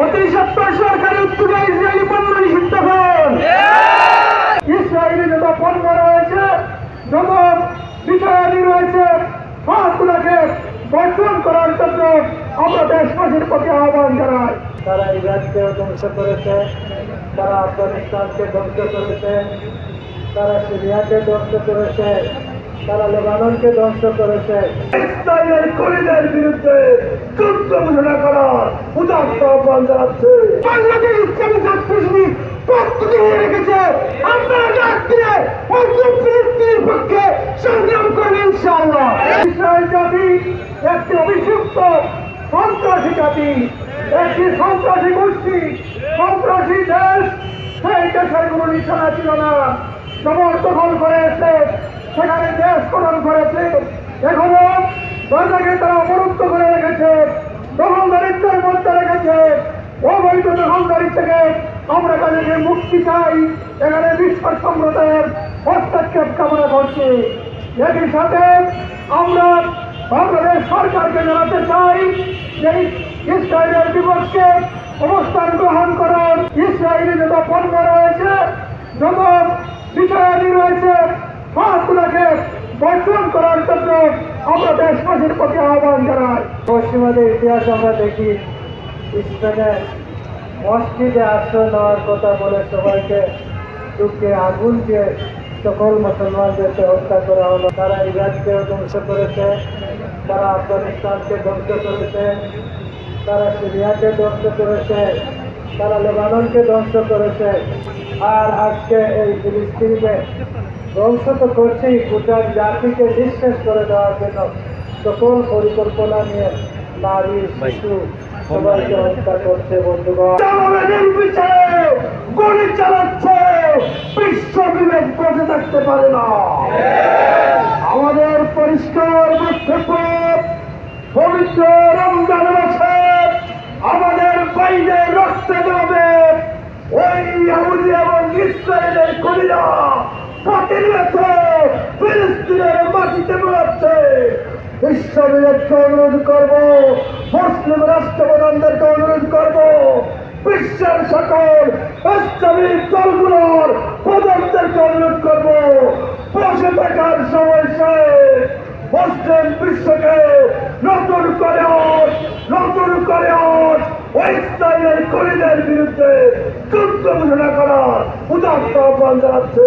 অতি সত্তর সরকারি উদ্যোগে ইসরায়েলি পণ্য নিষিদ্ধ করুন ইসরায়েলি যত পণ্য রয়েছে, যত বিষয়াদি রয়েছে, সবগুলোকে বর্জন করার জন্য আমরা দেশবাসীর প্রতি আহ্বান জানাই। তারা ইরাককে ধ্বংস করেছে, তারা আফগানিস্তানকে ধ্বংস করেছে, তারা সিরিয়াকে ধ্বংস করেছে। তারা লেবাননকে ধ্বংস করেছে। ইসরায়েলের করিদের বিরুদ্ধে যুদ্ধ ঘোষণা করার উদাত্ত আহ্বান জানাচ্ছে। বাংলাদেশ ইসলামী প্রস্তুতি নিয়ে রেখেছে। আপনারা ডাক দিয়ে অন্তিম ফিলিস্তিনের পক্ষে সংগ্রাম করবেন ইনশাআল্লাহ। ইসরায়েল জাতি একটি অভিযুক্ত সন্ত্রাসী জাতি একটি সন্ত্রাসী গোষ্ঠী সন্ত্রাসী দেশ। সেই দেশের কোনো নিশানা ছিল না। দখল করে এসে সেখানে গঠন করেছে। এখনও দরজাকে তারা অবরুদ্ধ করে রেখেছে। দখলদারিত্বের মধ্যে রেখেছে। অবৈধ দখলদারি থেকে আমরা তাদেরকে মুক্তি চাই, এখানে বিশ্ব সম্প্রদায়ের হস্তক্ষেপ কামনা করছি। একই সাথে আমরা বাংলাদেশ সরকারকে জানাতে চাই যে ইসরায়েলের বিপক্ষে অবস্থান গ্রহণ করার ইসরায়েলি যত পণ্য রয়েছে, যত বিষয়াদি রয়েছে, সবগুলোকে বর্জন করার জন্য আমরা দেশবাসীর প্রতি আহ্বান জানাই। পশ্চিমাদের ইতিহাস আমরা দেখি, স্পেনে মসজিদে আশ্রয় নেওয়ার কথা বলে সবাইকে দুঃখে আগুন দিয়ে সকল মুসলমানদেরকে হত্যা করা হলো। তারা ইরাককে ধ্বংস করেছে, তারা আফগানিস্তানকে ধ্বংস করেছে, তারা সিরিয়াকে ধ্বংস করেছে, তারা লেবাননকে ধ্বংস করেছে। আর আজকে এই ফিলিস্তিনিকে ধ্বংস তো করছেই গোটা জাতিকে নিঃশেষ করে দেওয়ার জন্য সকল পরিকল্পনা নিয়ে নারী, শিশু সবাইকে হত্যা করছে, বন্ধুগণ। চালাচ্ছে বিশ্ব বিবেক বসে থাকতে পারে না আমাদের পরিষ্কার পবিত্র রমজান মাসে আমাদের বাইরে রক্তে যাবে। ওই ইহুদি এবং ইসরায়েলের কলিরা প্রতিনিয়ত ফিলিস্তিনের মাটিতে বেড়াচ্ছে বিশ্ববিবেককে অনুরোধ করব, মুসলিম রাষ্ট্রপ্রধানদেরকে অনুরোধ করব, বিশ্বের সকল ইসলামিক দলগুলোর প্রধানদেরকে অনুরোধ করব, বসে থাকার সময় শেষ। মুসলিম বিশ্বকে নতুন করে নতুন করে ইসরায়েলের করিদের বিরুদ্ধে যুদ্ধ ঘোষণা করার উদাত্ত আহ্বান জানাচ্ছে।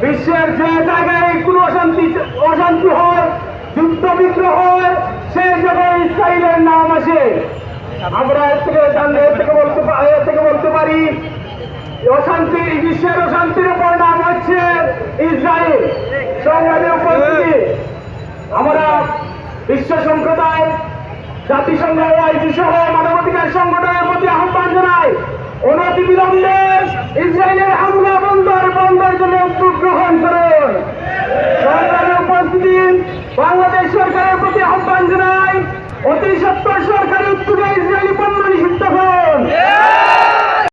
বিশ্বের যে জায়গায় কোনো অশান্তি অশান্তি হয় যুদ্ধ বিগ্রহ হয় সেই জায়গায় ইসরায়েলের নাম আসে। আমরা এর থেকে জানলে এর থেকে বলতে পা- এর থেকে বলতে পারি অশান্তি বিশ্বের অশান্তির উপর নাম হচ্ছে ইসরায়েল। সংগ্রামী উপস্থিতি আমরা বিশ্ব সম্প্রদায় জাতিসংঘ ওআইসি সহ মানবাধিকার সংগঠনের প্রতি আহ্বান জানাই। অনতিবিলম্বে ইসরায়েলের হামলা বন্দর বন্ধের জন্য উদ্যোগ গ্রহণ করে। সরকারের উপস্থিতি, বাংলাদেশ সরকারের প্রতি আহ্বান জানাই, অতি সত্তর সরকারের উদ্যোগে ইসরায়েলি পণ্য নিষিদ্ধ হন।